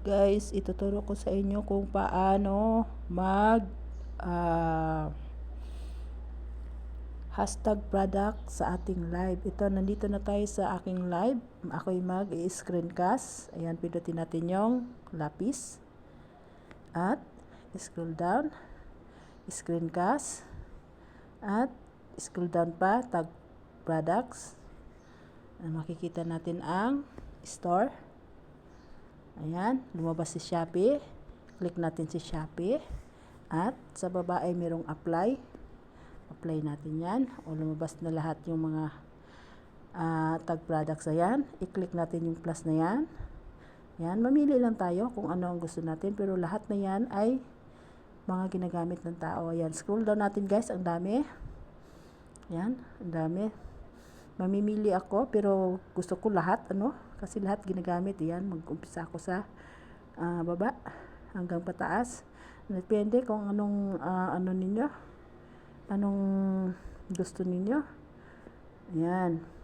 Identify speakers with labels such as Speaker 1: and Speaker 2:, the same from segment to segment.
Speaker 1: Guys, ituturo ko sa inyo kung paano mag ah, hashtag product sa ating live. Ito, nandito na tayo sa aking live. Ako'y mag-screencast. Ayan, pindutin natin yung lapis. At, scroll down. Screencast. At, scroll down pa, tag products. Makikita natin ang store. Ayan, lumabas si Shopee. Click natin si Shopee. At sa baba ay merong apply. Apply natin yan. O lumabas na lahat yung mga uh, tag products. Ayan, i-click natin yung plus na yan. Yan, mamili lang tayo kung ano ang gusto natin. Pero lahat na yan ay mga ginagamit ng tao. Ayan, scroll down natin guys. Ang dami. Yan, ang dami. Mamimili ako pero gusto ko lahat. Ano? Kasi lahat ginagamit. Yan, mag-umpisa ako sa uh, baba hanggang pataas. Depende kung anong uh, ano ninyo. Anong gusto ninyo. Yan.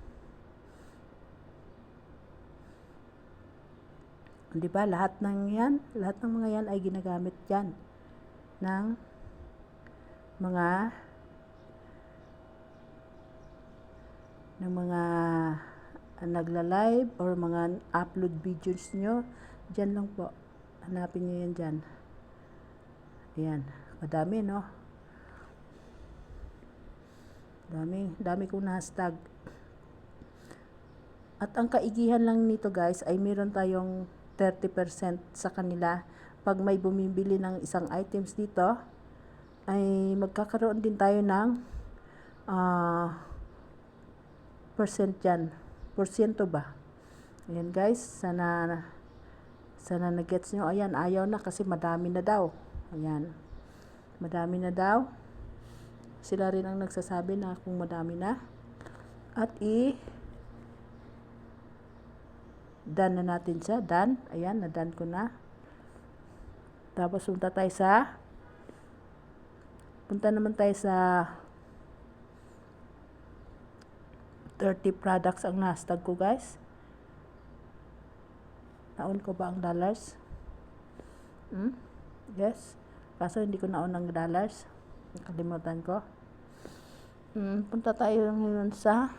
Speaker 1: Di ba? Lahat ng yan, lahat ng mga yan ay ginagamit yan ng mga ng mga nagla-live or mga upload videos nyo, dyan lang po. Hanapin nyo yan dyan. Ayan. Madami, no? Dami. Dami kong hashtag. At ang kaigihan lang nito guys ay meron tayong 30% sa kanila. Pag may bumibili ng isang items dito, ay magkakaroon din tayo ng uh, percent dyan porsyento ba? Ayan guys, sana sana nag-gets nyo. Ayan, ayaw na kasi madami na daw. Ayan. Madami na daw. Sila rin ang nagsasabi na kung madami na. At i done na natin siya. Done. Ayan, na-done ko na. Tapos punta tayo sa punta naman tayo sa 30 products ang nastag ko guys. Naon ko ba ang dollars? Hmm? Yes. Kaso hindi ko naon ang dollars. Nakalimutan ko. Hmm, punta tayo ngayon sa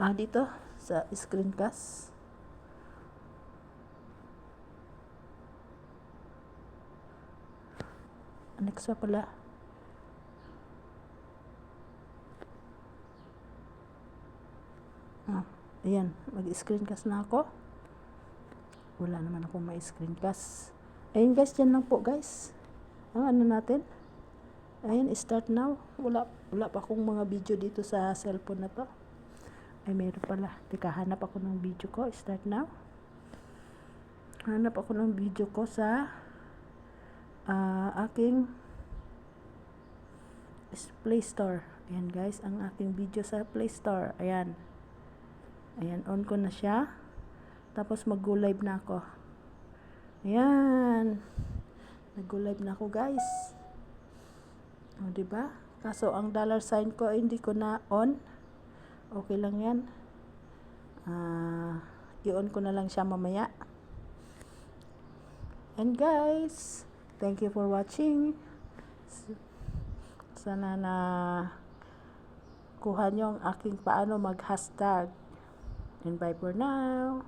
Speaker 1: ah dito sa screencast. Next pa pala. Ah, ayan, mag-screencast na ako. Wala naman ako may screencast. Ayun guys, dyan lang po guys. Ang ano natin. Ayan, start now. Wala, wala pa akong mga video dito sa cellphone na to. Ay, meron pala. Teka, hanap ako ng video ko. Start now. Hanap ako ng video ko sa uh, aking Play Store. Ayan guys, ang aking video sa Play Store. Ayan. Ayan, on ko na siya. Tapos mag-go live na ako. Ayan. Nag-go live na ako, guys. O, ba? Diba? Kaso, ang dollar sign ko, hindi ko na on. Okay lang yan. Uh, i-on ko na lang siya mamaya. And guys, thank you for watching. Sana na kuha nyo ang aking paano mag-hashtag. And bye for now.